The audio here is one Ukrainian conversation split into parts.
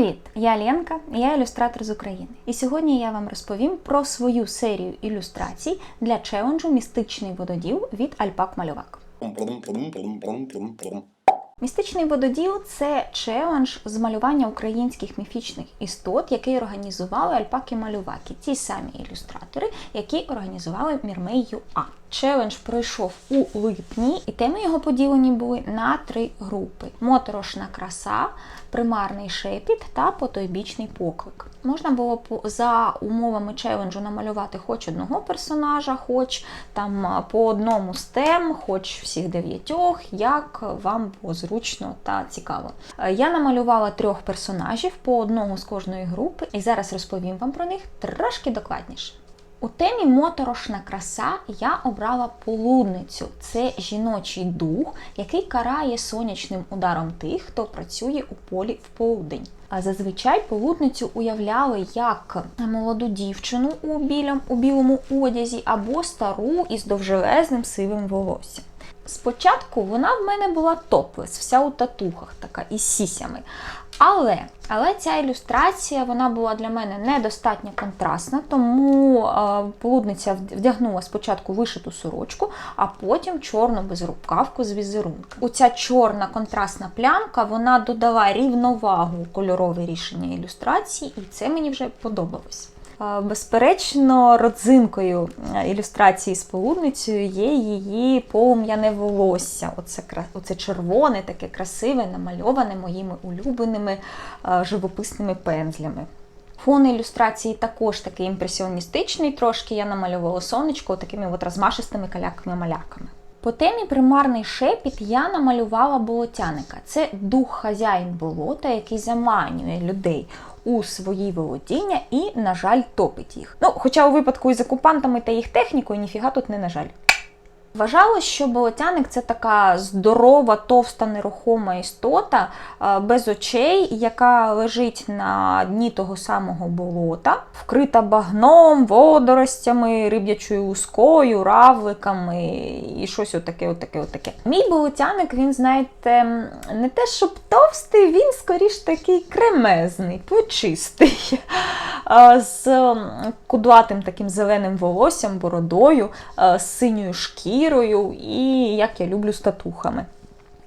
Привіт! Я Ленка, я ілюстратор з України. І сьогодні я вам розповім про свою серію ілюстрацій для челенджу Містичний вододіл від Альпак Малювак. Містичний вододіл це челендж з малювання українських міфічних істот, який організували Альпаки Малюваки, ті самі ілюстратори, які організували Мірмей ЮА. Челендж пройшов у липні, і теми його поділені були на три групи: моторошна краса, примарний шепіт та потойбічний поклик. Можна було за умовами челенджу намалювати хоч одного персонажа, хоч там по одному з тем, хоч всіх дев'ятьох, як вам було зручно та цікаво. Я намалювала трьох персонажів по одному з кожної групи, і зараз розповім вам про них трошки докладніше. У темі моторошна краса я обрала полудницю. Це жіночий дух, який карає сонячним ударом тих, хто працює у полі в полудень. А зазвичай полудницю уявляли як молоду дівчину у білому, у білому одязі або стару із довжелезним сивим волоссям. Спочатку вона в мене була топлес, вся у татухах, така із сісями. Але, але ця ілюстрація вона була для мене недостатньо контрастна, тому е, полудниця вдягнула спочатку вишиту сорочку, а потім чорну безрукавку з візерунка. Оця чорна контрастна плямка вона додала рівновагу кольорове рішення ілюстрації, і це мені вже подобалось. Безперечно, родзинкою е, ілюстрації з полудницею є її полум'яне волосся. Оце, оце червоне, таке красиве, намальоване моїми улюбленими е, живописними пензлями. Фон ілюстрації також такий імпресіоністичний, трошки я намалювала сонечко такими от розмашистими каляками-маляками. По темі примарний шепіт я намалювала болотяника. Це дух хазяїн болота, який заманює людей у свої володіння і, на жаль, топить їх. Ну, хоча у випадку із окупантами та їх технікою ніфіга тут не на жаль. Вважалось, що болотяник це така здорова, товста, нерухома істота е, без очей, яка лежить на дні того самого болота, вкрита багном, водоростями, риб'ячою лускою, равликами і щось отаке, отаке, отаке. Мій болотяник, він, знаєте, не те, щоб товстий, він скоріш такий кремезний, плечистий, з кудлатим таким зеленим волоссям, бородою, синьою шкірою і, як я люблю, з татухами.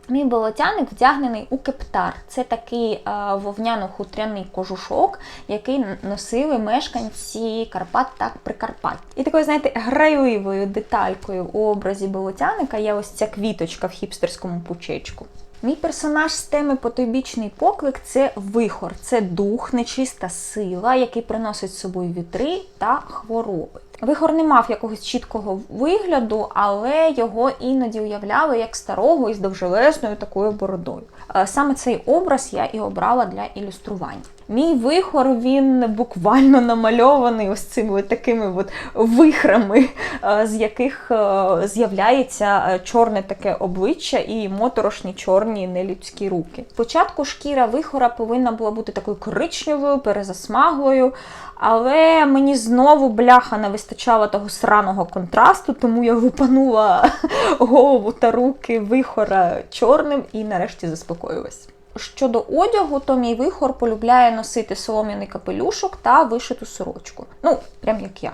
Мій болотяник вдягнений у кептар. Це такий вовняно-хутряний кожушок, який носили мешканці Карпат та Прикарпаття. І такою, знаєте, грайливою деталькою у образі болотяника є ось ця квіточка в хіпстерському пучечку. Мій персонаж з теми потойбічний поклик це вихор, це дух, нечиста сила, який приносить з собою вітри та хвороби. Вихор не мав якогось чіткого вигляду, але його іноді уявляли як старого із довжелезною такою бородою. Е, Саме цей образ я і обрала для ілюстрування. Мій вихор він буквально намальований ось цими такими от вихрами, е, з яких е, з'являється е, чорне таке обличчя і моторошні чорні нелюдські руки. Спочатку шкіра вихора повинна була бути такою коричневою, перезасмаглою, але мені знову бляха не вистачало того сраного контрасту, тому я випанула голову та руки вихора чорним і нарешті заспокоїлась. Щодо одягу, то мій вихор полюбляє носити солом'яний капелюшок та вишиту сорочку. Ну, прям як я.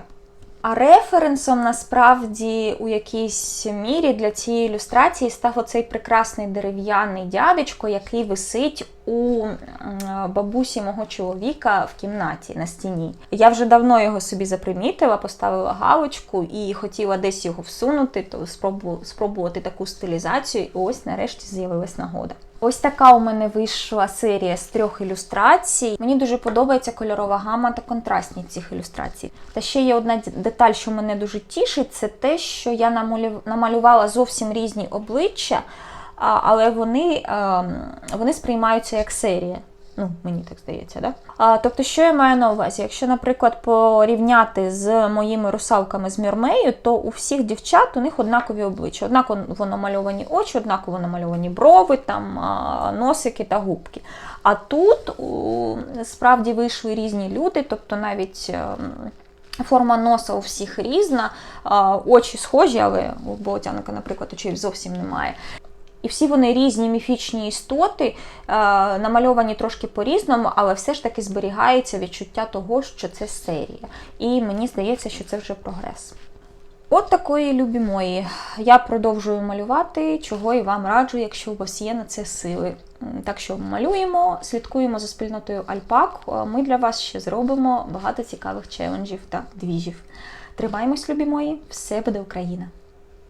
А референсом насправді у якійсь мірі для цієї ілюстрації став оцей прекрасний дерев'яний дядечко, який висить у бабусі мого чоловіка в кімнаті на стіні. Я вже давно його собі запримітила, поставила галочку і хотіла десь його всунути, то спробу- спробувати таку стилізацію. І ось нарешті з'явилась нагода. Ось така у мене вийшла серія з трьох ілюстрацій. Мені дуже подобається кольорова гама та контрастність цих ілюстрацій. Та ще є одна деталь, що мене дуже тішить, це те, що я намалю- намалювала зовсім різні обличчя, але вони, ем, вони сприймаються як серія. Ну, мені так здається, да? А, тобто, що я маю на увазі? Якщо, наприклад, порівняти з моїми русалками з Мірмею, то у всіх дівчат у них однакові обличчя. Однаково намальовані очі, однаково намальовані брови, там, носики та губки. А тут справді вийшли різні люди, тобто навіть. ем, Форма носа у всіх різна, очі схожі, але у болотяника, наприклад, очей зовсім немає. І всі вони різні міфічні істоти, е, намальовані трошки по-різному, але все ж таки зберігається відчуття того, що це серія. І мені здається, що це вже прогрес. От такої любі мої. Я продовжую малювати, чого і вам раджу, якщо у вас є на це сили. Так що малюємо, слідкуємо за спільнотою Альпак. Е, Ми для вас ще зробимо багато цікавих челенджів та двіжів. Тримаємось, любі мої, все буде Україна!